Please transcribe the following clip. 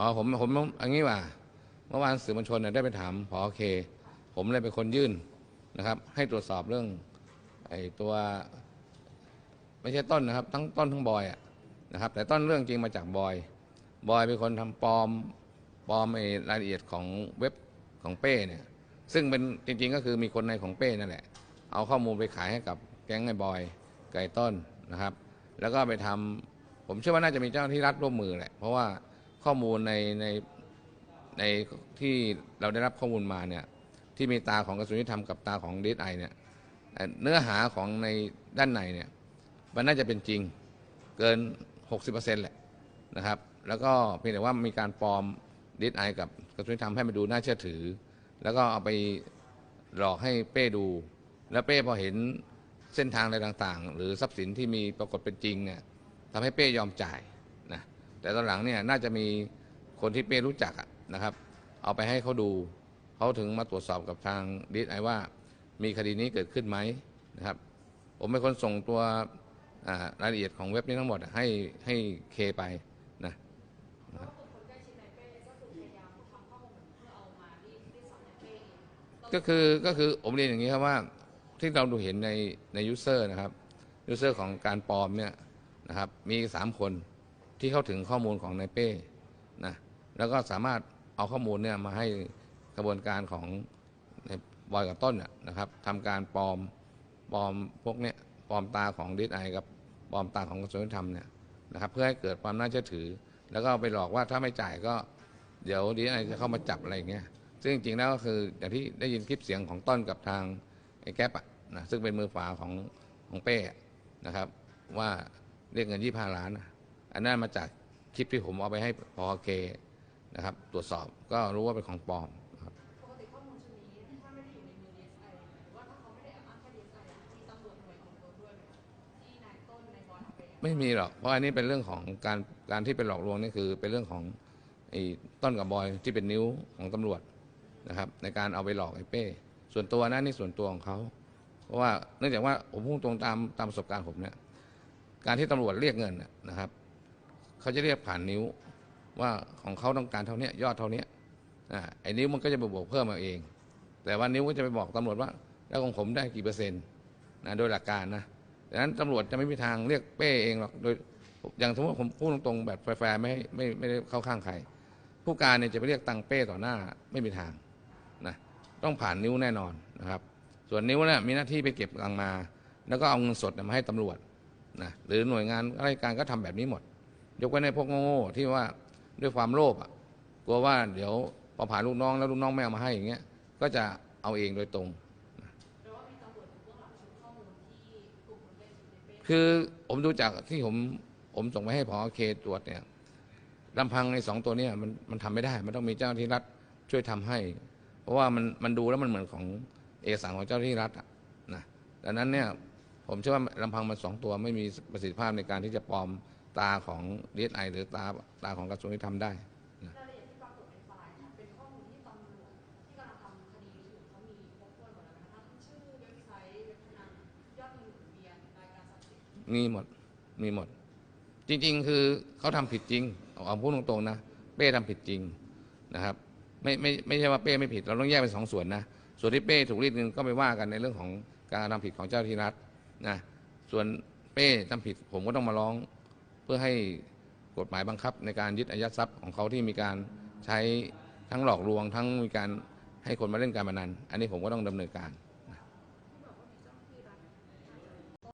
อ๋อผมผมอันนี้ว่า เมื่อวานสื่อมวลชนเนี่ยได้ไปถามพอเค ผมเลยเป็นคนยื่นนะครับ ให้ตรวจสอบเรื่องไอ้ตัว ไม่ใช่ต้นนะครับ ทั้งต้นทั้งบอยอะนะครับ แต่ต้นเรื่องจริงมาจากบอย บอยเป็นคนทำปลอมปลอมไอ้รายละเอียดของเว็บของเป้เนี่ย ซึ่งเป็นจริง ๆ ก็คือมีคนในของเป้นั่นแหละ เอาข้อมูลไปขายให้กับแก๊งไอ้บอยไก่ต้นนะครับ แล้วก็ไปทำผมเชื่อว่าน่าจะมีเจ้าหน้าที่รัฐร่วมมือแหละ เพราะว่า ข้อมูลในในในที่เราได้รับข้อมูลมาเนี่ยที่มีตาของกระทรวงยุติธรรมกับตาของดีไอเนี่ยเนื้อหาของในด้านในเนี่ยมันน่าจะเป็นจริงเกิน 60%แหละนะครับแล้วก็เพียงแต่ว่ามีการปลอมดีไอกับกระทรวงยุติธรรมให้มันดูน่าเชื่อถือ แล้วก็เอาไปหลอกให้เป้ดู แล้วเป้พอเห็นเส้นทางอะไรต่างๆ หรือทรัพย์สินที่มีปรากฏเป็นจริงเนี่ยทำให้เป้ยอมจ่าย แต่ตอนหลังเนี่ยน่าจะมีคนที่เป้รู้จักนะครับ เอาไปให้เขาดูเขาถึงมาตรวจสอบกับทางดีไอว่า มีคดีนี้เกิดขึ้นไหมนะครับ ผมเป็นคนส่งตัวรายละเอียดของเว็บนี้ทั้งหมดให้ให้เคไปนะก็คือก็คือผมเรียนอย่างนี้ครับว่าที่เราดูเห็นในในยูเซอร์นะครับยูเซอร์ของการปลอมเนี่ยนะครับมีสามคน ที่เข้าถึงข้อมูลของนายเป้นะแล้วก็สามารถเอาข้อมูลเนี่ยมาให้กระบวนการของบอยกับต้นน่ะนะครับทำการปลอมปลอมพวกเนี้ยปลอมตาของดีไอกับปลอมตาของกระทรวงยุติธรรมเนี่ยนะครับเพื่อให้เกิดความน่าเชื่อถือ แล้วก็ไปหลอกว่าถ้าไม่จ่ายก็เดี๋ยวดีไอจะเข้ามาจับอะไรอย่างเงี้ยซึ่งจริงๆแล้วก็คืออย่างที่ได้ยินคลิปเสียงของต้นกับทางไอ้แก๊ปอะนะซึ่งเป็นมือฝาของของเป้นะครับว่าเรียกเงินยี่ห้าล้านอะ อันนั้นมาจากคลิปที่ผมเอาไปให้พอเคนะครับ ตรวจสอบก็รู้ว่าเป็นของปลอมครับปกติข้อมูลชุดนี้ถ้าไม่ได้อยู่ในมือ DSI หรือว่าถ้าเขาไม่ได้แอบอ้างแค่ DSI อะมีตำรวจหน่วยของตัวด้วยไหมคะที่นายต้นนายบอลเอาไปไม่มีหรอกเพราะอันนี้เป็นเรื่องของการการที่เป็นหลอกลวงนี่คือเป็นเรื่องของไอ้ต้นกับบอยที่เป็นนิ้วของตำรวจนะครับในการเอาไปหลอกไอ้เป้ ส่วนตัวนะนี่ส่วนตัวของเขาเพราะว่าเนื่องจากว่าผมพูดตรงตามตามประสบการณ์ผมเนี่ยการที่ตำรวจเรียกเงินน่ะนะครับ เขาจะเรียกผ่านนิ้วว่าของเขาต้องการเท่านี้ยอดเท่านี้อ่าไอ้นิ้วมันก็จะไปบวกเพิ่มมาเอง แต่ว่านิ้วก็จะไปบอกตำรวจว่า แล้วของผมได้กี่เปอร์เซ็นต์นะโดยหลักการนะดังนั้นตำรวจจะไม่มีทางเรียกเป้เองหรอกโดยอย่างสมมติผมพูดตรงๆแบบแฟร์ไม่ไม่ไม่ได้เข้าข้างใครผู้การเนี่ยจะไปเรียกตังเป้ต่อหน้าไม่มีทางนะต้องผ่านนิ้วแน่นอนนะครับ ส่วนนิ้วเนี่ยมีหน้าที่ไปเก็บตังมา แล้วก็เอาเงินสดมาให้ตำรวจนะหรือหน่วยงานราชการก็ทำแบบนี้หมด ยกเว้ในพวกโง่ๆที่ว่าด้วยความโลภอะกลัวว่าเดี๋ยวพอผ่านลูกน้องแล้วลูกน้องไม่เอามาให้อย่างเงี้ยก็จะเอาเองโดยตรง คือผมดูจากที่ผมผมส่งไปให้พอเคตรวจเนี่ยลำพังในสองตัวเนี่ยมันมันทำไม่ได้ มันต้องมีเจ้าที่รัฐช่วยทำให้ เพราะว่ามันมันดูแล้วมันเหมือนของเอกสารของเจ้าที่รัฐอะนะดังนั้นเนี่ยผมเชื่อว่าลำพังมันสองตัวไม่มีประสิทธิภาพในการที่จะปลอม ตาของดีไอหรือตาตาของกระทรวงยุติธรรมได้รายละเอียดที่ปรากฏในไฟล์เป็นข้อมูลที่ตำรวจที่กำลังทำคดีนี้อยู่เขามีครบถ้วหมดแล้วนะคะทั้งชื่อเว็บไซต์เว็บพนันยอดเงินหมุนเวียนรายการทรัพย์สินมีหมด มีหมด จริง ๆ คือเขาทำผิดจริงเอาพูดตรงๆนะ เป้ทำผิดจริงนะครับ ไม่ไม่ไม่ใช่ว่าเป้ไม่ผิด เราต้องแยกเป็นสองส่วนนะ ส่วนที่เป้ถูกรีดเงินก็ไปว่ากันในเรื่องของการกระทำผิดของเจ้าที่รัฐนะ ส่วนเป้ทำผิดผมก็ต้องมาร้อง พื่อให้กฎหมายบังคับในการยึดอายัดทรัพย์ของเขาที่มีการใช้ทั้งหลอกลวงทั้งมีการให้คนมาเล่นการพนันอันนี้ผมก็ต้องดำเนินการ